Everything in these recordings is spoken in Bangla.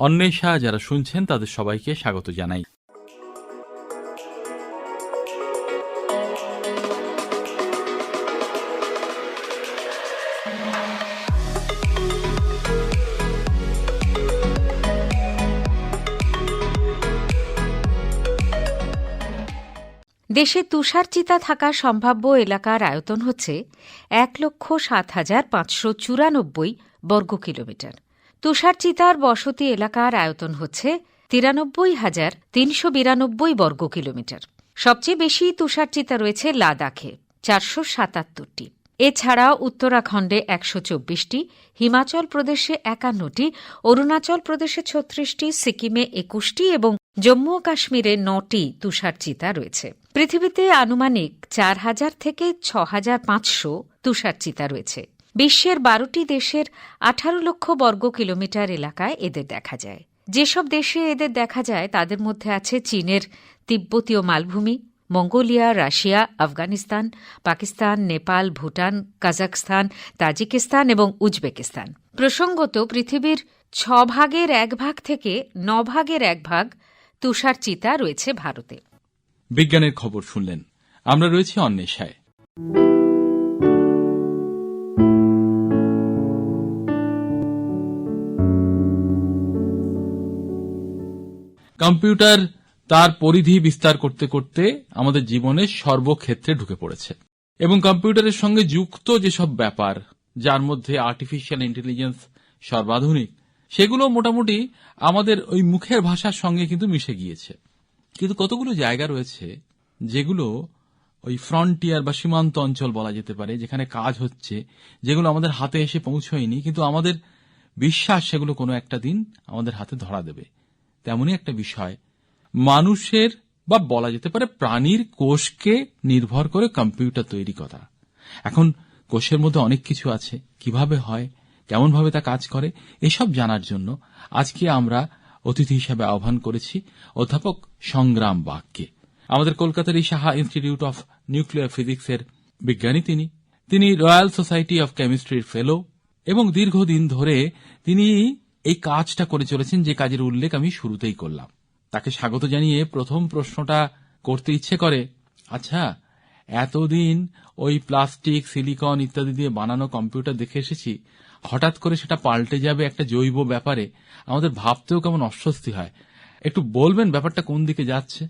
অন্বেষা যারা শুনছেন, তাদের সবাইকে স্বাগত জানাই। দেশে তুষারচিতা থাকা সম্ভাব্য এলাকার আয়তন হচ্ছে এক লক্ষ সাত হাজার পাঁচশো চুরানব্বই বর্গ কিলোমিটার তুষারচিতার বসতি এলাকার আয়তন হচ্ছে তিরানব্বই হাজার তিনশো বিরানব্বই বর্গ কিলোমিটার। সবচেয়ে বেশি তুষারচিতা রয়েছে লাদাখে, চারশো সাতাত্তরটি। এছাড়া উত্তরাখণ্ডে একশো চব্বিশটি, হিমাচল প্রদেশে একান্নটি, অরুণাচল প্রদেশে ছত্রিশটি, সিকিমে একুশটি এবং জম্মু ও কাশ্মীরে নটি তুষারচিতা রয়েছে। পৃথিবীতে আনুমানিক চার হাজার থেকে ছ হাজার পাঁচশো তুষারচিতা রয়েছে। বিশ্বের বারোটি দেশের আঠারো লক্ষ বর্গ কিলোমিটার এলাকায় এদের দেখা যায়। যেসব দেশে এদের দেখা যায়, তাদের মধ্যে আছে চীনের তিব্বতীয় মালভূমি, Mongolia, Russia, Afghanistan, Pakistan, Nepal, Bhutan Kazakhstan Tajikistan এবং উজবেকিস্তান। প্রসঙ্গত, পৃথিবীর ছ ভাগের এক ভাগ থেকে ন ভাগের এক ভাগ তুষার চিতা রয়েছে ভারতে। বিজ্ঞানের খবর শুনলেন। আমরা রয়েছি অন্বেষায়। কম্পিউটার তার পরিধি বিস্তার করতে করতে আমাদের জীবনের সর্বক্ষেত্রে ঢুকে পড়েছে। এবং কম্পিউটারের সঙ্গে যুক্ত যেসব ব্যাপার, যার মধ্যে আর্টিফিশিয়াল ইন্টেলিজেন্স সর্বাধুনিক, সেগুলো মোটামুটি আমাদের ওই মুখের ভাষার সঙ্গে কিন্তু মিশে গিয়েছে। কিন্তু কতগুলো জায়গা রয়েছে যেগুলো ওই ফ্রন্টিয়ার বা সীমান্ত অঞ্চল বলা যেতে পারে, যেখানে কাজ হচ্ছে, যেগুলো আমাদের হাতে এসে পৌঁছয়নি, কিন্তু আমাদের বিশ্বাস সেগুলো কোনো একটা দিন আমাদের হাতে ধরা দেবে। তেমনই একটা বিষয়। মানুষের বা বলা যেতে পারে প্রাণীর কোষকে নির্ভর করে কম্পিউটার তৈরি করা। এখন কোষের মধ্যে অনেক কিছু আছে। কীভাবে হয়? কেমনভাবে তা কাজ করে? এসব জানার জন্য আজকে আমরা অতিথি হিসাবে আহ্বান করেছি অধ্যাপক সংগ্রাম বাগকে। আমাদের কলকাতার এই সাহা ইনস্টিটিউট অফ নিউক্লিয়ার ফিজিক্সের বিজ্ঞানী তিনি। তিনি রয়্যাল সোসাইটি অফ কেমিস্ট্রির ফেলো এবং দীর্ঘদিন ধরে তিনি এই কাজটা করে চলেছেন যে কাজের উল্লেখ আমি শুরুতেই করলাম। তাকে স্বাগত জানিয়ে প্রথম প্রশ্নটা করতে ইচ্ছে করে আচ্ছা এতদিন ওই প্লাস্টিক, সিলিকন ইত্যাদি দিয়ে বানানো কম্পিউটার দেখে এসেছি, হঠাৎ করে সেটা পাল্টে যাবে একটা জৈব ব্যাপারে, আমাদের ভাবতেও কেমন অস্বস্তি হয়। একটু বলবেন ব্যাপারটা কোন দিকে যাচ্ছে?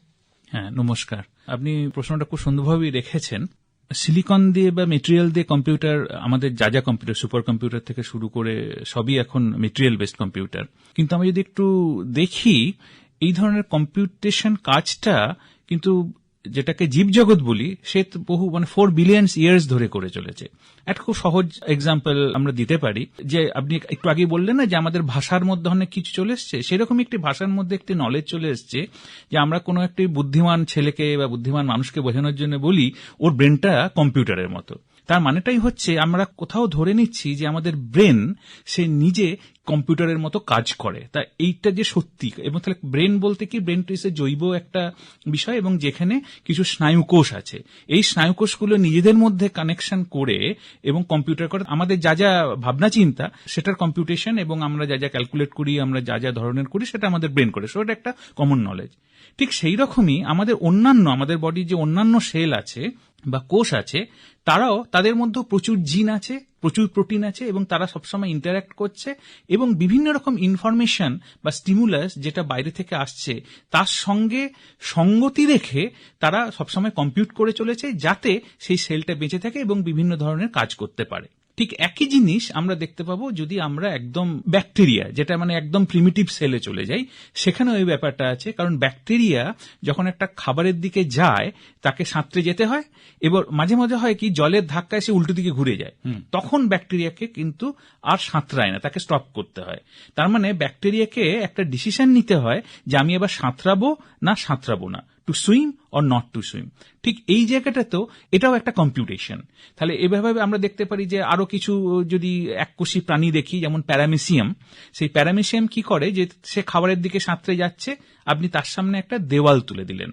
হ্যাঁ নমস্কার। আপনি প্রশ্নটা খুব সুন্দরভাবেই রেখেছেন। সিলিকন দিয়ে বা মেটেরিয়াল দিয়ে কম্পিউটার আমাদের যা যা কম্পিউটার সুপার কম্পিউটার থেকে শুরু করে সবই এখন মেটেরিয়াল বেসড কম্পিউটার কিন্তু আমি যদি একটু দেখি, এই ধরনের কম্পিউটেশন কাজটা কিন্তু যেটাকে জীবজগৎ বলি, সে বহু মানে ফোর বিলিয়ন ইয়ার্স ধরে করে চলেছে। একটা খুব সহজ এক্সাম্পল আমরা দিতে পারি, যে আপনি একটু আগে বললেন না যে আমাদের ভাষার মধ্যে অনেক কিছু চলে এসছে? সেরকম একটি ভাষার মধ্যে একটি নলেজ চলে এসছে, যে আমরা কোনো একটি বুদ্ধিমান ছেলেকে বা বুদ্ধিমান মানুষকে বোঝানোর জন্য বলি, ওর ব্রেনটা কম্পিউটারের মতো। তার মানেটাই হচ্ছে, আমরা কোথাও ধরে নিচ্ছি যে আমাদের ব্রেন সে নিজে কম্পিউটারের মতো কাজ করে। তা এইটা যে সত্যি, এবং তাহলে ব্রেন বলতে কি? ব্রেন টু জৈব একটা বিষয়, এবং যেখানে কিছু স্নায়ুকোষ আছে। এই স্নায়ুকোষগুলো নিজেদের মধ্যে কানেকশন করে, এবং কম্পিউটার করে, আমাদের যা যা ভাবনা চিন্তা, সেটার কম্পিউটেশন এবং আমরা যা যা ক্যালকুলেট করি, আমরা যা যা ধরনের করি, সেটা আমাদের ব্রেন করে। সো এটা একটা কমন নলেজ ঠিক সেই রকমই আমাদের অন্যান্য, আমাদের বডির যে অন্যান্য সেল আছে বা কোষ আছে, তারাও তাদের মধ্যে প্রচুর জিন আছে, প্রচুর প্রোটিন আছে এবং তারা সবসময় ইন্টারাক্ট করছে এবং বিভিন্ন রকম ইনফরমেশন বা স্টিমুলাস যেটা বাইরে থেকে আসছে, তার সঙ্গে সঙ্গতি রেখে তারা সবসময় কম্পিউট করে চলেছে যাতে সেই সেলটা বেঁচে থাকে এবং বিভিন্ন ধরনের কাজ করতে পারে। ঠিক একই জিনিস আমরা দেখতে পাবো যদি আমরা একদম ব্যাকটেরিয়া যেটা মানে একদম প্রিমিটিভ সেলে চলে যাই সেখানে ওই ব্যাপারটা আছে। কারণ ব্যাকটেরিয়া যখন একটা খাবারের দিকে যায় তাকে সাঁতরে যেতে হয় এবার মাঝে মাঝে হয় কি জলের ধাক্কায় সে উল্টো দিকে ঘুরে যায়। তখন ব্যাকটেরিয়াকে কিন্তু আর সাঁতরায় না তাকে স্টপ করতে হয়। তার মানে ব্যাকটেরিয়াকে একটা ডিসিশন নিতে হয় যে আমি এবার সাঁতরাবো না সাঁতরাবো না। To swim or not to swim ঠিক এই জায়গাটা তো এটাও একটা কম্পিউটেশন তাহলে এভাবে আমরা দেখতে পারি যে আরও কিছু যদি এককোষী প্রাণী দেখি, যেমন প্যারামেসিয়াম সেই প্যারামেসিয়াম কি করে? যে সে খাবারের দিকে সাঁতরে যাচ্ছে, আপনি তার সামনে একটা দেওয়াল তুলে দিলেন।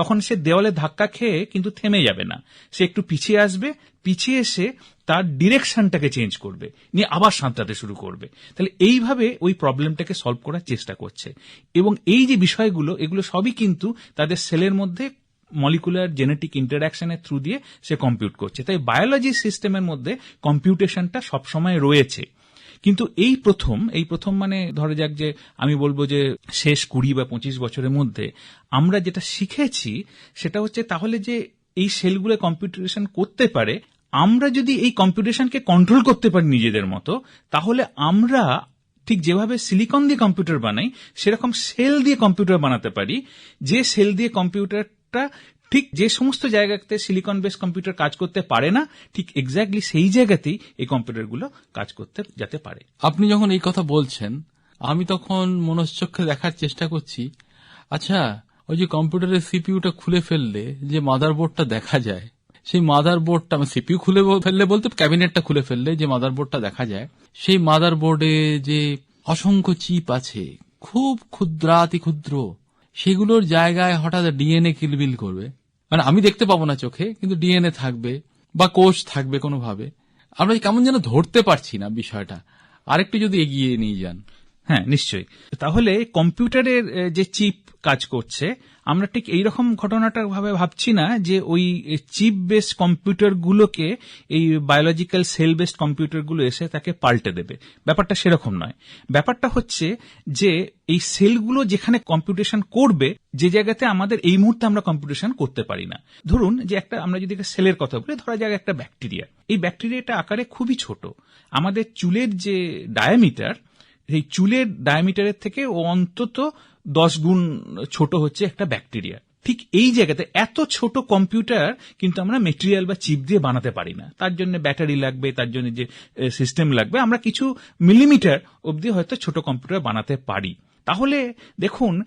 তখন সে দেওয়ালে ধাক্কা খেয়ে কিন্তু থেমে যাবে না। সে একটু পিছিয়ে আসবে, পিছিয়ে এসে তার ডিরেকশনটাকে চেঞ্জ করবে, নিয়ে আবার সাঁতরাতে শুরু করবে। তাহলে এইভাবে ওই প্রবলেমটাকে সলভ করার চেষ্টা করছে। এবং এই যে বিষয়গুলো, এগুলো সবই কিন্তু তাদের সেলের মধ্যে মলিকুলার জেনেটিক ইন্টারাকশনের থ্রু দিয়ে সে কম্পিউট করছে। তাই বায়োলজি সিস্টেমের মধ্যে কম্পিউটেশনটা সবসময় রয়েছে। কিন্তু এই প্রথম এই প্রথম মানে ধরে যাক যে আমি বলব যে শেষ কুড়ি বা পঁচিশ বছরের মধ্যে আমরা যেটা শিখেছি সেটা হচ্ছে তাহলে যে এই সেলগুলো কম্পিউটেশন করতে পারে, আমরা যদি এই কম্পিউটেশনকে কন্ট্রোল করতে পারি নিজেদের মতো, তাহলে আমরা ঠিক যেভাবে সিলিকন দিয়ে কম্পিউটার বানাই, সেরকম সেল দিয়ে কম্পিউটার বানাতে পারি, যে সেল দিয়ে কম্পিউটারটা ঠিক যে সমস্ত জায়গাতে সিলিকন বেস কম্পিউটার কাজ করতে পারে না, ঠিক এক্স্যাক্টলি সেই জায়গাতেই এই কম্পিউটারগুলো কাজ করতে, যেতে পারে। আপনি যখন এই কথা বলছেন, আমি তখন মনশ্চক্ষে দেখার চেষ্টা করছি আচ্ছা ওই যে কম্পিউটারের সিপিইউটা খুলে ফেললে যে মাদারবোর্ডটা দেখা যায়, সেই মাদার বোর্ডটা আমি সিপিউ খুলে ফেললে বলতে ক্যাবিনেটটা খুলে ফেললে যে মাদারবোর্ডটা দেখা যায়, সেই মাদার বোর্ডে যে অসংখ্য চিপ আছে, খুব ক্ষুদ্রাতি ক্ষুদ্র সেগুলোর জায়গায় হঠাৎ ডিএনএ কিলবিল করবে। মানে আমি দেখতে পাবো না চোখে, কিন্তু ডিএনএ থাকবে বা কোষ থাকবে কোনোভাবে। আমরা কেমন যেন ধরতে পারছি না বিষয়টা। আরেকটু যদি এগিয়ে নিয়ে যান। হ্যাঁ নিশ্চয়ই। তাহলে কম্পিউটারের যে চিপ কাজ করছে। আমরা ঠিক এইরকম ঘটনাটা ভাবে ভাবছি না যে ওই চিপ বেসড কম্পিউটারগুলোকে এই বায়োলজিক্যাল সেল বেসড কম্পিউটারগুলো এসে তাকে পাল্টে দেবে। ব্যাপারটা সেরকম নয়। ব্যাপারটা হচ্ছে যে এই সেলগুলো যেখানে কম্পিউটেশন করবে, যে জায়গাতে আমাদের এই মুহূর্তে আমরা কম্পিউটেশন করতে পারি না। ধরুন যে একটা, আমরা যদি একটা সেলের কথা বলি, ধরা যাক একটা ব্যাকটেরিয়া এই ব্যাকটেরিয়াটা আকারে খুবই ছোট। আমাদের চুলের যে ডায়ামিটার এই চুলের ডায়ামিটারের থেকে ও অন্তত দশ গুণ ছোট হচ্ছে একটা ব্যাকটেরিয়া। ঠিক এই জায়গাতে এত ছোট কম্পিউটার কিন্তু আমরা মেটেরিয়াল বা চিপ দিয়ে বানাতে পারি না। তার জন্য ব্যাটারি লাগবে, তার জন্য যে সিস্টেম লাগবে, আমরা কিছু মিলিমিটার অবধি হয়তো ছোট কম্পিউটার বানাতে পারি। তাহলে দেখুন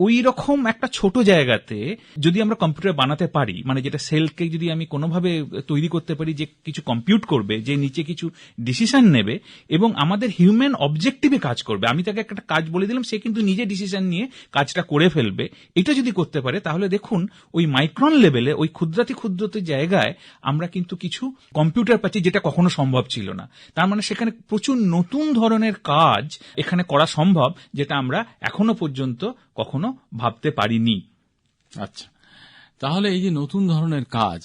ওই রকম একটা ছোট জায়গাতে যদি আমরা কম্পিউটার বানাতে পারি মানে যেটা সেলকে যদি আমি কোনোভাবে তৈরি করতে পারি যে কিছু কম্পিউট করবে, যে নিচে কিছু ডিসিশন নেবে এবং আমাদের হিউম্যান অবজেক্টিভে কাজ করবে। আমি তাকে একটা কাজ বলে দিলাম, সে কিন্তু নিজে ডিসিশন নিয়ে কাজটা করে ফেলবে। এটা যদি করতে পারে, তাহলে দেখুন, ওই মাইক্রন লেভেলে ওই ক্ষুদ্রাতি ক্ষুদ্রতি জায়গায় আমরা কিন্তু কিছু কম্পিউটার পাচ্ছি যেটা কখনো সম্ভব ছিল না। তার মানে সেখানে প্রচুর নতুন ধরনের কাজ এখানে করা সম্ভব, যেটা আমরা এখনও পর্যন্ত কখনো ভাবতে পারিনি। আচ্ছা। তাহলে এই যে নতুন ধরনের কাজ,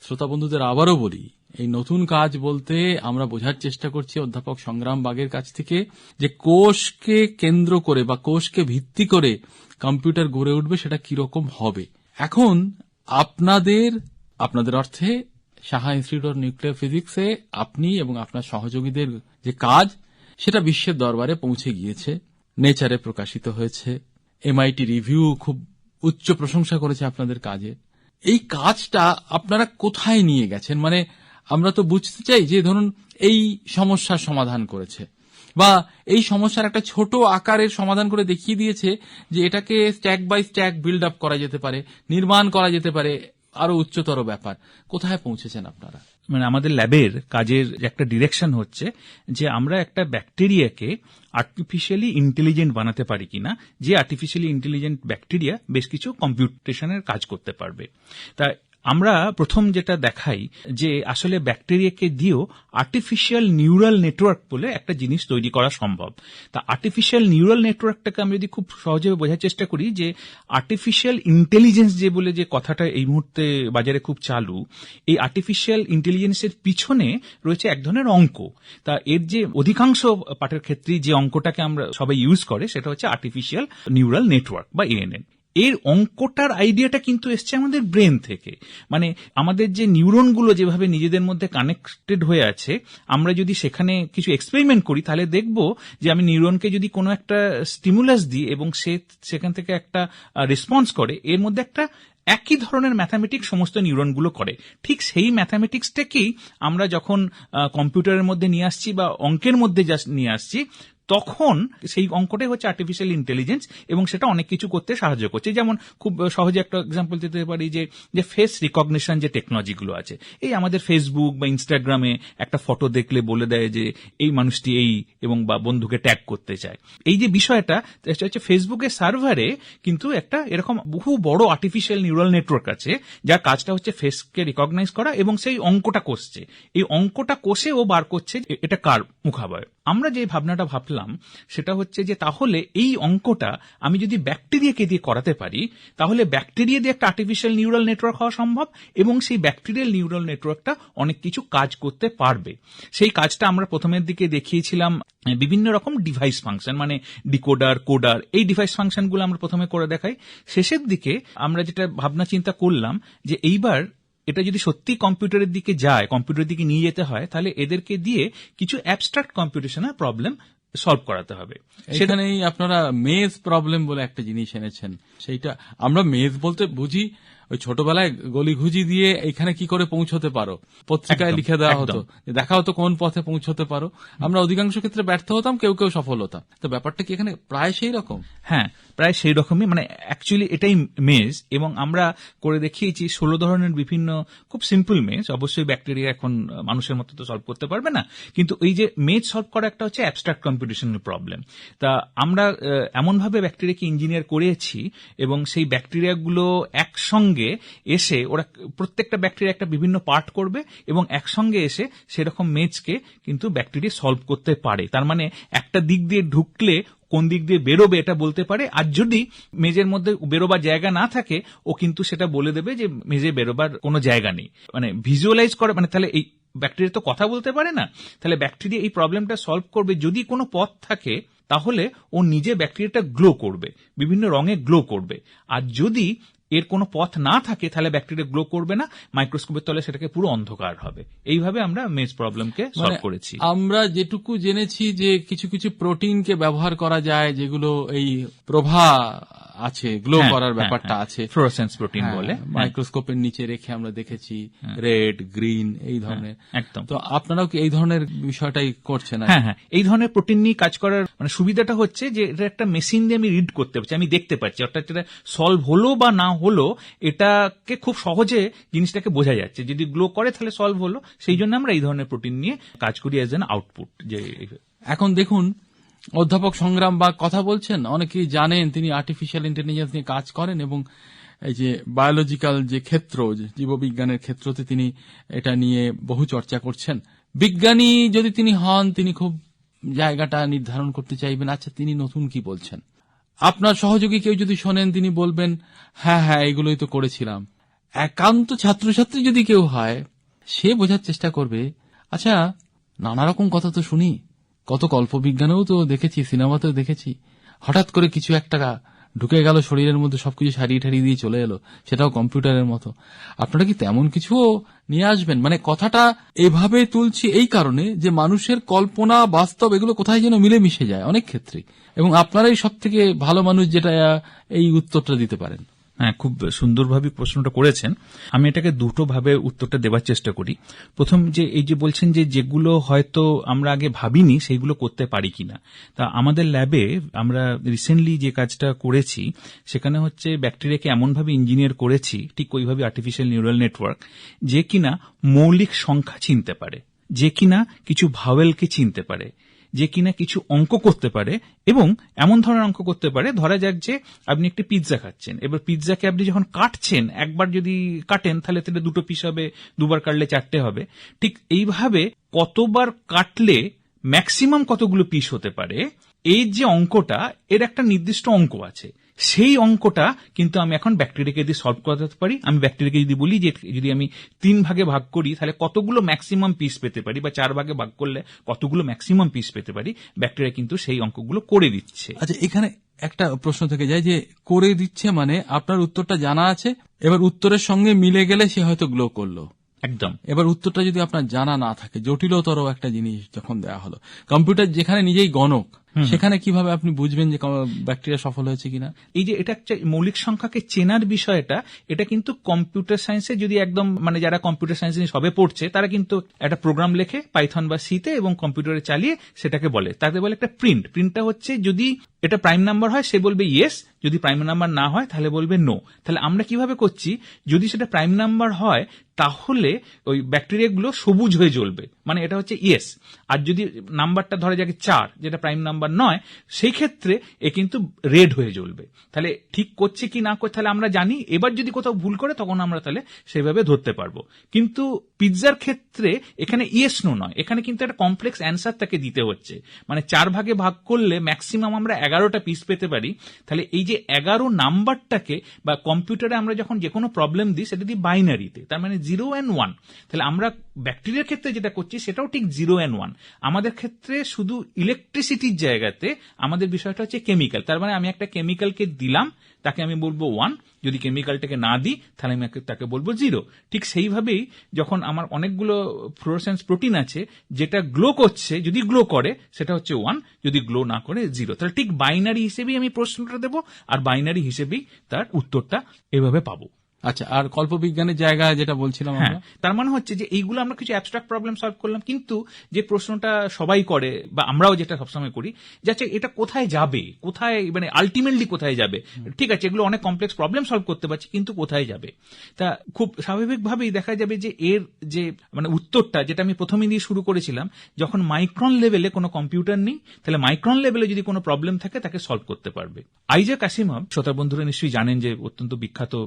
শ্রোতা বন্ধুদের আবারও বলি, এই নতুন কাজ বলতে আমরা বোঝার চেষ্টা করছি অধ্যাপক সংগ্রাম বাগের কাছ থেকে যে কোষকে কেন্দ্র করে বা কোষকে ভিত্তি করে কম্পিউটার গড়ে উঠবে সেটা কীরকম হবে। এখন আপনাদের আপনাদের অর্থে সাহা ইনস্টিটিউট অফ নিউক্লিয়ার ফিজিক্সে আপনি এবং আপনার সহযোগীদের যে কাজ, সেটা বিশ্বের দরবারে পৌঁছে গিয়েছে, নেচারে প্রকাশিত হয়েছে। এমআইটি রিভিউ খুব উচ্চ প্রশংসা করেছে আপনাদের কাজে। এই কাজটা আপনারা কোথায় নিয়ে গেছেন? মানে আমরা তো বুঝতে চাই যে, ধরুন, এই সমস্যার সমাধান করেছে। বা এই সমস্যার একটা ছোট আকারের সমাধান করে দেখিয়ে দিয়েছে যে, এটাকে stack by stack build up করা যেতে পারে, নির্মাণ করা যেতে পারে, আরও উচ্চতর ব্যাপার। কোথায় পৌঁছেছেন আপনারা? মানে আমাদের ল্যাবের কাজের একটা ডিরেকশন হচ্ছে যে আমরা একটা ব্যাকটেরিয়াকে আর্টিফিশিয়ালি ইন্টেলিজেন্ট বানাতে পারি কিনা, যে আর্টিফিশিয়ালি ইন্টেলিজেন্ট ব্যাকটেরিয়া বেশ কিছু কম্পিউটেশনের কাজ করতে পারবে। তা আমরা প্রথম যেটা দেখাই যে আসলে ব্যাকটেরিয়াকে দিয়েও আর্টিফিশিয়াল নিউরাল নেটওয়ার্ক বলে একটা জিনিস তৈরি করা সম্ভব। তা আর্টিফিশিয়াল নিউরাল নেটওয়ার্কটাকে আমি যদি খুব সহজে বোঝার চেষ্টা করি যে আর্টিফিশিয়াল ইন্টেলিজেন্স যে বলে যে কথাটা এই মুহূর্তে বাজারে খুব চালু, এই আর্টিফিশিয়াল ইন্টেলিজেন্সের পিছনে রয়েছে এক ধরনের অঙ্ক। তা এর যে অধিকাংশ পাঠের ক্ষেত্রে যে অঙ্কটাকে আমরা সবাই ইউজ করে সেটা হচ্ছে আর্টিফিশিয়াল নিউরাল নেটওয়ার্ক বা এএনএন এর অঙ্কটার আইডিয়াটা কিন্তু এসছে আমাদের ব্রেন থেকে। মানে আমাদের যে নিউরনগুলো যেভাবে নিজেদের মধ্যে কানেক্টেড হয়ে আছে, আমরা যদি সেখানে কিছু এক্সপেরিমেন্ট করি, তাহলে দেখব যে আমি নিউরনকে যদি কোনো একটা স্টিমুলাস দিই এবং সে সেখান থেকে একটা রেসপন্স করে, এর মধ্যে একটা একই ধরনের ম্যাথামেটিক্স সমস্ত নিউরনগুলো করে। ঠিক সেই ম্যাথামেটিক্সটাকেই আমরা যখন কম্পিউটারের মধ্যে নিয়ে আসছি বা অঙ্কের মধ্যে নিয়ে আসছি তখন সেই অঙ্কটাই হচ্ছে আর্টিফিশিয়াল ইন্টেলিজেন্স এবং সেটা অনেক কিছু করতে সাহায্য করছে। যেমন খুব সহজে একটা এক্সাম্পল দিতে পারি যে যে ফেস রিকগনিশন যে টেকনোলজিগুলো আছে, এই আমাদের ফেসবুক বা ইনস্টাগ্রামে একটা ফটো দেখলে বলে দেয় যে, এই মানুষটি এই এবং বা বন্ধুকে ট্যাগ করতে চায়। এই যে বিষয়টা, সেটা হচ্ছে ফেসবুকের সার্ভারে কিন্তু একটা এরকম বহু বড় আর্টিফিশিয়াল নিউরাল নেটওয়ার্ক আছে, যার কাজটা হচ্ছে ফেসকে রিকগনাইজ করা এবং সেই অঙ্কটা কষছে। এই অঙ্কটা কষে ও বার করছে, এটা কার মুখাবয়? আমরা যে ভাবনাটা ভাবলাম, সেটা হচ্ছে যে তাহলে এই অঙ্কটা আমি যদি ব্যাকটেরিয়াকে দিয়ে করাতে পারি, তাহলে ব্যাকটেরিয়া দিয়ে একটা আর্টিফিশিয়াল নিউরাল নেটওয়ার্ক হওয়া সম্ভব এবং সেই ব্যাকটেরিয়াল নিউরাল নেটওয়ার্কটা অনেক কিছু কাজ করতে পারবে। সেই কাজটা আমরা প্রথমের দিকে দেখিয়েছিলাম বিভিন্ন রকম ডিভাইস ফাংশন মানে ডিকোডার কোডার এই ডিভাইস ফাংশনগুলো আমরা প্রথমে করে দেখাই। শেষের দিকে আমরা যেটা ভাবনা চিন্তা করলাম যে এইবার এটা যদি সত্যি কম্পিউটারের দিকে যায়, কম্পিউটারের দিকে নিয়ে যেতে হয়, তাহলে এদেরকে দিয়ে কিছু অ্যাবস্ট্রাক্ট কম্পিউটেশনাল প্রবলেম সলভ করাতে হবে। সেখানেই আপনারা মেজ প্রবলেম বলে একটা জিনিস এনেছেন। সেইটা আমরা মেজ বলতে বুঝি ওই ছোটবেলায় গলি ঘুজি দিয়ে এখানে কি করে পৌঁছতে পারো? পত্রিকায় লিখে দেওয়া হতো যে দেখা হতো কোন পথে পৌঁছতে পারো। আমরা অধিকাংশ ক্ষেত্রে ব্যর্থ হতাম কেউ কেউ সফল হতাম। তো ব্যাপারটা কি এখানে প্রায় সেই রকম? হ্যাঁ প্রায় সেই রকমই। মানে অ্যাকচুয়ালি এটাই মেজ এবং আমরা করে দেখিয়েছি ষোলো ধরনের বিভিন্ন খুব সিম্পল মেজ অবশ্যই ব্যাকটেরিয়া এখন মানুষের মতো তো সলভ করতে পারবে না। কিন্তু এই যে মেজ সলভ করা একটা হচ্ছে অ্যাবস্ট্রাক্ট কম্পিটিশনের প্রবলেম তা আমরা এমনভাবে ব্যাকটেরিয়াকে ইঞ্জিনিয়ার করেছি এবং সেই ব্যাকটেরিয়াগুলো একসঙ্গে এসে ওরা প্রত্যেকটা ব্যাকটেরিয়া একটা বিভিন্ন পার্ট করবে এবং একসঙ্গে এসে সেরকম মেজকে কিন্তু ব্যাকটেরিয়া সলভ করতে পারে। তার মানে একটা দিক দিয়ে ঢুকলে কোন দিক দিয়ে বেরোবে এটা বলতে পারে। আর যদি মেজের মধ্যে বেরোবার জায়গা না থাকে, ও কিন্তু সেটা বলে দেবে যে মেজে বেরোবার কোনো জায়গা নেই। মানে ভিজুয়ালাইজ করে মানে তাহলে এই ব্যাকটেরিয়া তো কথা বলতে পারে না। তাহলে ব্যাকটেরিয়া এই প্রবলেমটা সলভ করবে। যদি কোনো পথ থাকে, তাহলে ও নিজে ব্যাকটেরিয়াটা গ্লো করবে, বিভিন্ন রঙে গ্লো করবে। আর যদি এর কোনো পথ না থাকে তাহলে ব্যাকটেরিয়া গ্লো করবে না মাইক্রোস্কোপের তলে সেটাকে পুরো অন্ধকার হবে। এইভাবে আমরা মেজ প্রবলেমকে সলভ করেছি। আমরা যেটুকু জেনেছি যে কিছু কিছু প্রোটিনকে ব্যবহার করা যায় যেগুলো এই প্রভা আছে গ্লো হ্যাঁ, করার হ্যাঁ, ব্যাপারটা হ্যাঁ। আছে। ফ্লোরোসেন্স প্রোটিন বলে মাইক্রোস্কোপের নিচে রেখে আমরা দেখেছি রেড গ্রিন এই ধরনের। একদম। তো আপনারাও কি এই ধরনের বিষয়টাই করছেন হ্যাঁ হ্যাঁ। এই ধরনের প্রোটিন নিয়ে কাজ করার মানে সুবিধাটা হচ্ছে যে এটা একটা মেশিন দিয়ে আমি রিড করতে পারছি আমি দেখতে পাচ্ছি অর্থাৎ এটা সলভ হলো বা না হলো, এটাকে খুব সহজে জিনিসটাকে বোঝা যাচ্ছে। যদি গ্লো করে, তাহলে সলভ হলো। সেই জন্য আমরা এই ধরনের প্রোটিন নিয়ে কাজ করি অ্যাজ এন আউটপুট যে এখন দেখুন, অধ্যাপক সংগ্রাম বা কথা বলছেন, অনেকেই জানেন তিনি আর্টিফিশিয়াল ইন্টেলিজেন্স নিয়ে কাজ করেন এবং এই যে বায়োলজিক্যাল যে ক্ষেত্র জীববিজ্ঞানের ক্ষেত্রতে তিনি এটা নিয়ে বহু চর্চা করছেন। বিজ্ঞানী যদি তিনি হন, তিনি খুব জায়গাটা নির্ধারণ করতে চাইবেন আচ্ছা তিনি নতুন কি বলছেন? আপনার সহযোগী কেউ যদি শোনেন, তিনি বলবেন হ্যাঁ হ্যাঁ এগুলোই তো করেছিলাম। একান্ত ছাত্রছাত্রী যদি কেউ হয়, সে বোঝার চেষ্টা করবে আচ্ছা নানা রকম কথা তো শুনি, কত কল্পবিজ্ঞানেও তো দেখেছি, সিনেমাতেও দেখেছি, হঠাৎ করে কিছু একটা ঢুকে গেল শরীরের মধ্যে সবকিছু সারিয়ে ঠারিয়ে দিয়ে চলে এলো। সেটাও কম্পিউটারের মতো। আপনারা কি তেমন কিছুও নিয়ে আসবেন? মানে কথাটা এভাবে তুলছি এই কারণে যে মানুষের কল্পনা, বাস্তব এগুলো কোথায় যেন মিলে মিশে যায় অনেক ক্ষেত্রে। এবং আপনারাই সব থেকে ভালো মানুষ যেটা এই উত্তরটা দিতে পারেন। খুব সুন্দরভাবে প্রশ্নটা করেছেন। আমি এটাকে দুটো ভাবে উত্তরটা দেওয়ার চেষ্টা করি। প্রথম যে, এই যে বলছেন যে, যেগুলো হয়তো আমরা আগে ভাবিনি, সেইগুলো করতে পারি কিনা। তা আমাদের ল্যাবে আমরা রিসেন্টলি যে কাজটা করেছি, সেখানে হচ্ছে ব্যাকটেরিয়াকে এমনভাবে ইঞ্জিনিয়ার করেছি, ঠিক ওইভাবে আর্টিফিশিয়াল নিউরাল নেটওয়ার্ক যে কিনা মৌলিক সংখ্যা চিনতে পারে, যে কিনা কিছু ভাওয়েলকে চিনতে পারে। যে কিনা কিছু অঙ্ক করতে পারে এবং এমন ধরনের অঙ্ক করতে পারে। ধরা যাক যে আপনি একটি পিৎজা খাচ্ছেন। এবার পিৎজাকে আপনি যখন কাটছেন, একবার যদি কাটেন, তাহলে তাহলে দুটো পিস হবে, দুবার কাটলে চারটে হবে। ঠিক এইভাবে কতবার কাটলে ম্যাক্সিমাম কতগুলো পিস হতে পারে, এই যে অঙ্কটা, এর একটা নির্দিষ্ট অঙ্ক আছে। সেই অঙ্কটা কিন্তু আমি এখন ব্যাকটেরিয়াকে দিয়ে সলভ করাতে পারি আমি ব্যাকটেরিয়াকে যদি বলি যে যদি আমি তিন ভাগে ভাগ করি তাহলে কতগুলো ম্যাক্সিমাম পিস পেতে পারি? বা চার ভাগে ভাগ করলে কতগুলো ম্যাক্সিমাম পিস পেতে পারি? ব্যাকটেরিয়া কিন্তু সেই অঙ্কগুলো করে দিচ্ছে। আচ্ছা এখানে একটা প্রশ্ন থেকে যায় যে করে দিচ্ছে মানে আপনার উত্তরটা জানা আছে এবার উত্তরের সঙ্গে মিলে গেলে সে হয়তো গ্লো করল। একদম। এবার উত্তরটা যদি আপনার জানা না থাকে জটিলতর একটা জিনিস যখন দেয়া হলো। কম্পিউটার যেখানে নিজেই গণক সেখানে কীভাবে আপনি বুঝবেন যে ব্যাকটেরিয়া সফল হয়েছে কিনা? এই যে এটা একটা মৌলিক সংখ্যাকে চেনার বিষয়টা, এটা কিন্তু কম্পিউটার সায়েন্সে যদি একদম মানে যারা কম্পিউটার সায়েন্স নিয়ে সবে পড়ছে, তারা কিন্তু একটা প্রোগ্রাম লেখে পাইথন বা সিতে এবং কম্পিউটারে চালিয়ে সেটাকে বলে। তাকে বলে একটা প্রিন্ট। প্রিন্টটা হচ্ছে যদি এটা প্রাইম নাম্বার হয়, সে বলবে ইয়েস, যদি প্রাইম নাম্বার না হয়, তাহলে বলবে নো। তাহলে আমরা কীভাবে করছি, যদি সেটা প্রাইম নাম্বার হয়, তাহলে ওই ব্যাকটেরিয়াগুলো সবুজ হয়ে জ্বলবে। মানে এটা হচ্ছে ইয়েস। আর যদি নাম্বারটা ধরে যাকে চার, যেটা প্রাইম নাম্বার নয়, সেই ক্ষেত্রে এ কিন্তু রেড হয়ে জ্বলবে। তাহলে ঠিক করছে কি না করছে তাহলে আমরা জানি। এবার যদি কোথাও ভুল করে, তখন আমরা তাহলে সেভাবে ধরতে পারব। কিন্তু পিৎজার ক্ষেত্রে এখানে ইয়েস নো নয়। এখানে কিন্তু একটা কমপ্লেক্স অ্যান্সার তাকে দিতে হচ্ছে। মানে চার ভাগে ভাগ করলে ম্যাক্সিমাম আমরা এগারোটা পিস পেতে পারি। তাহলে এই যে এগারো নাম্বারটাকে বা কম্পিউটারে আমরা যখন যে কোনো প্রবলেম দিই, সেটা দিই বাইনারিতে তার মানে জিরো অ্যান্ড ওয়ান তাহলে আমরা ব্যাকটেরিয়ার ক্ষেত্রে যেটা করছি, সেটাও ঠিক জিরো অ্যান্ড ওয়ান আমাদের ক্ষেত্রে শুধু ইলেকট্রিসিটির জায়গাতে আমাদের বিষয়টা হচ্ছে কেমিক্যাল তার মানে আমি একটা কেমিক্যালকে দিলাম, তাকে আমি বলব ওয়ান যদি কেমিক্যালটাকে না দিই, তাহলে আমি তাকে- বলব জিরো ঠিক সেইভাবেই যখন আমার অনেকগুলো ফ্লোরোসেন্স প্রোটিন আছে, যেটা গ্লো করছে, যদি গ্লো করে, সেটা হচ্ছে ওয়ান যদি গ্লো না করে জিরো তাহলে ঠিক বাইনারি হিসেবেই আমি প্রশ্নটা দেবো, আর বাইনারি হিসেবেই তার উত্তরটা এভাবে পাবো। আচ্ছা আর কল্পবিজ্ঞানের জায়গায় যেটা বলছিলাম হ্যাঁ আমরা? তার মানে হচ্ছে যে এইগুলো আমরা কিছু অ্যাবস্ট্রাক্ট প্রবলেম সলভ করলাম কিন্তু যে প্রশ্নটা সবাই করে বা আমরাও যেটা সবসময় করি যাচ্ছে এটা কোথায় যাবে? কোথায় মানে আলটিমেটলি কোথায় যাবে? ঠিক আছে এগুলো অনেক কমপ্লেক্স প্রবলেম সলভ করতে পারছি কিন্তু কোথায় যাবে? তা খুব স্বাভাবিকভাবেই দেখা যাবে যে এর যে মানে উত্তরটা যেটা আমি প্রথমে দিয়ে শুরু করেছিলাম যখন মাইক্রন লেভেলে কোনো কম্পিউটার নেই তাহলে মাইক্রন লেভেলে যদি কোনো প্রবলেম থাকে তাকে সলভ করতে পারবে। আইজাক আসিমভ শ্রোতা বন্ধুরা নিশ্চয়ই জানেন যে অত্যন্ত বিখ্যাত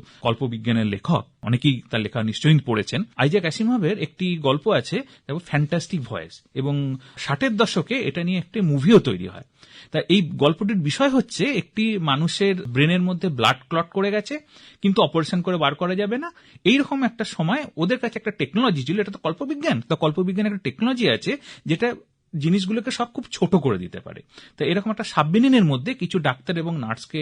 কল্পবিজ্ঞানের লেখক, অনেকেই তার লেখা নিশ্চয়ই পড়েছেন। আইজাক আসিমভের একটি গল্প আছে তারপর ফ্যান্টাস্টিক ভয়েস এবং ষাটের দশকে এটা নিয়ে একটি মুভিও তৈরি হয়। তা এই গল্পটির বিষয় হচ্ছে, একটি মানুষের ব্রেনের মধ্যে ব্লাড ক্লট করে গেছে, কিন্তু অপারেশন করে বার করা যাবে না। এইরকম একটা সময় ওদের কাছে একটা টেকনোলজি ছিল, এটা তো কল্পবিজ্ঞান। তো কল্পবিজ্ঞান একটা টেকনোলজি আছে, যেটা জিনিসগুলোকে সব খুব ছোট করে দিতে পারে। তো এরকম একটা সাবমেরিনের মধ্যে কিছু ডাক্তার এবং নার্সকে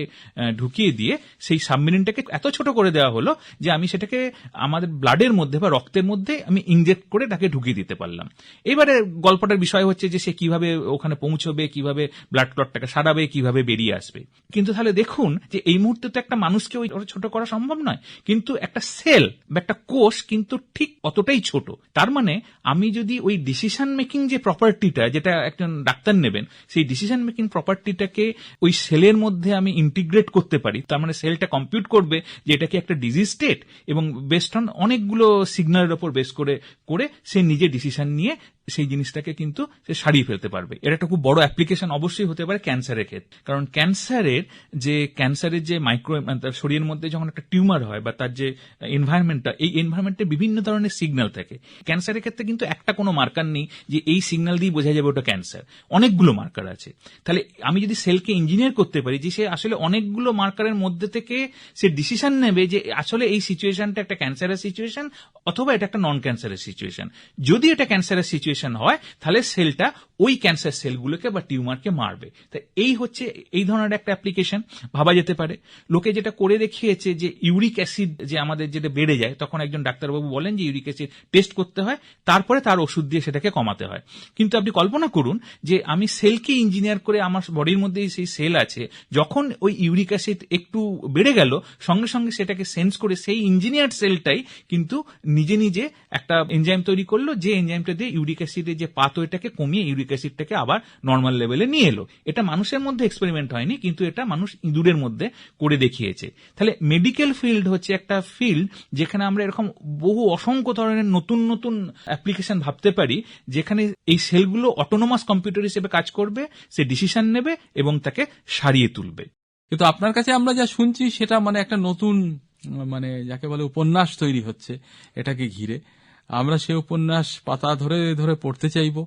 ঢুকিয়ে দিয়ে সেই সাবমেরিনটাকে এত ছোট করে দেওয়া হলো যে আমি সেটাকে আমাদের ব্লাডের মধ্যে বা রক্তের মধ্যে আমি ইনজেক্ট করে তাকে ঢুকিয়ে দিতে পারলাম। এবারে গল্পটার বিষয় হচ্ছে যে সে কীভাবে ওখানে পৌঁছবে, কীভাবে ব্লাড ক্লটটাকে সারাবে, কীভাবে বেরিয়ে আসবে। কিন্তু তাহলে দেখুন যে এই মুহূর্তে তো একটা মানুষকে ওই ছোট করা সম্ভব নয়, কিন্তু একটা সেল বা একটা কোষ কিন্তু ঠিক অতটাই ছোট। তার মানে আমি যদি ওই ডিসিশন মেকিং যে প্রপার্টিটা যেটা একজন ডাক্তার নেবেন, সেই ডিসিশন মেকিং প্রপার্টিটাকে ওই সেলের মধ্যে আমি ইন্টিগ্রেট করতে পারি। তার মানে সেলটা কম্পিউট করবে যে এটা কি একটা ডিজিজ স্টেট এবং বেস্ট অন অনেকগুলো সিগনালের ওপর বেস করে করে সে নিজে ডিসিশন নিয়ে সেই জিনিসটাকে কিন্তু সে সারিয়ে ফেলতে পারবে। এটা একটা খুব বড় অ্যাপ্লিকেশন অবশ্যই হতে পারে ক্যান্সারের ক্ষেত্রে। কারণ ক্যান্সারের যে ক্যান্সারের যে মাইক্রো তার শরীরের মধ্যে যখন একটা টিউমার হয় বা তার যে এনভায়রনমেন্টটা এই এনভায়রনমেন্টে বিভিন্ন ধরনের সিগন্যাল থাকে। ক্যান্সারের ক্ষেত্রে কিন্তু একটা কোনো মার্কার নেই যে এই সিগন্যাল দিয়ে বোঝা যাবে ওটা ক্যান্সার অনেকগুলো মার্কার আছে। তাহলে আমি যদি সেলকে ইঞ্জিনিয়ার করতে পারি যে সে আসলে অনেকগুলো মার্কারের মধ্যে থেকে সে ডিসিশন নেবে যে আসলে এই সিচুয়েশনটা একটা ক্যান্সারের সিচুয়েশন অথবা এটা একটা নন ক্যান্সারের সিচুয়েশন যদি এটা ক্যান্সারের সিচুয়েশন হয় তাহলে সেলটা ওই ক্যান্সার সেলগুলোকে বা টিউমারকে মারবে। তা এই হচ্ছে, এই ধরনের একটা অ্যাপ্লিকেশন, ভাবা যেতে পারে। লোকে যেটা করে দেখিয়েছে যে ইউরিক অ্যাসিড যে আমাদের যেটা বেড়ে যায়, তখন একজন ডাক্তারবাবু বলেন যে ইউরিক অ্যাসিড টেস্ট করতে হয়, তারপরে তার ওষুধ দিয়ে সেটাকে কমাতে হয়। কিন্তু আপনি কল্পনা করুন যে আমি সেলকে ইঞ্জিনিয়ার করে আমার বডির মধ্যে সেই সেল আছে, যখন ওই ইউরিক অ্যাসিড একটু বেড়ে গেল, সঙ্গে সঙ্গে সেটাকে সেন্স করে সেই ইঞ্জিনিয়ার সেলটাই কিন্তু নিজে নিজে একটা এনজাইম তৈরি করল, যে এনজাইমটা দিয়ে ইউরিক অ্যাসিডের যে পাথওয়েটাকে কমিয়ে ইউরিক অ্যাসিডটাকে আবার নর্মাল লেভেলে নিয়ে এলো। এটা মানুষের মধ্যে এক্সপেরিমেন্ট হয়নি, কিন্তু এটা মানুষ ইঁদুরের মধ্যে করে দেখিয়েছে। তাহলে মেডিকেল ফিল্ড হচ্ছে একটা ফিল্ড যেখানে আমরা এরকম বহু অসংখ্য ধরনের নতুন নতুন অ্যাপ্লিকেশন ভাবতে পারি, যেখানে এই সেলগুলো অটোনোমাস কম্পিউটার হিসেবে কাজ করবে, সে ডিসিশন নেবে এবং তাকে সারিয়ে তুলবে। কিন্তু আপনার কাছে আমরা যা শুনছি সেটা মানে একটা নতুন মানে যাকে বলে উপন্যাস তৈরি হচ্ছে এটাকে ঘিরে। আমরা সেই উপন্যাস পাতা ধরে ধরে পড়তে চাইব।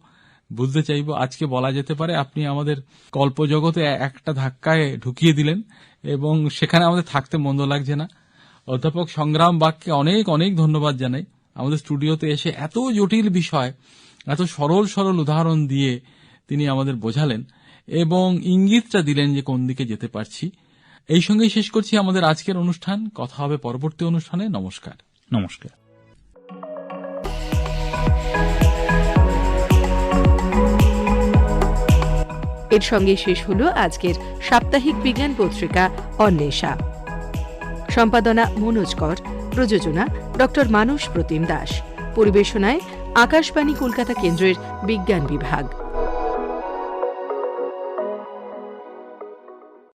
বুঝতে চাইব, আজকে বলা যেতে পারে আপনি আমাদের কল্পজগতে একটা ধাক্কায় ঢুকিয়ে দিলেন এবং সেখানে আমাদের থাকতে মন্দ লাগছে না। অধ্যাপক সংগ্রাম বাগকে অনেক অনেক ধন্যবাদ জানাই। আমাদের স্টুডিওতে এসে এত জটিল বিষয়, এত সরল সরল উদাহরণ দিয়ে তিনি আমাদের বোঝালেন এবং ইঙ্গিতটা দিলেন যে কোন দিকে যেতে পারছি। এই সঙ্গেই শেষ করছি আমাদের আজকের অনুষ্ঠান। কথা হবে পরবর্তী অনুষ্ঠানে। নমস্কার। নমস্কার। এর সঙ্গে শেষ হলো আজকের সাপ্তাহিক বিজ্ঞান পত্রিকা অন্বেষা। সম্পাদনা মনোজ কর, প্রযোজনা ডক্টর মানস প্রতিম দাস। পরিবেশনায় আকাশবাণী কলকাতা কেন্দ্রের বিজ্ঞান বিভাগ।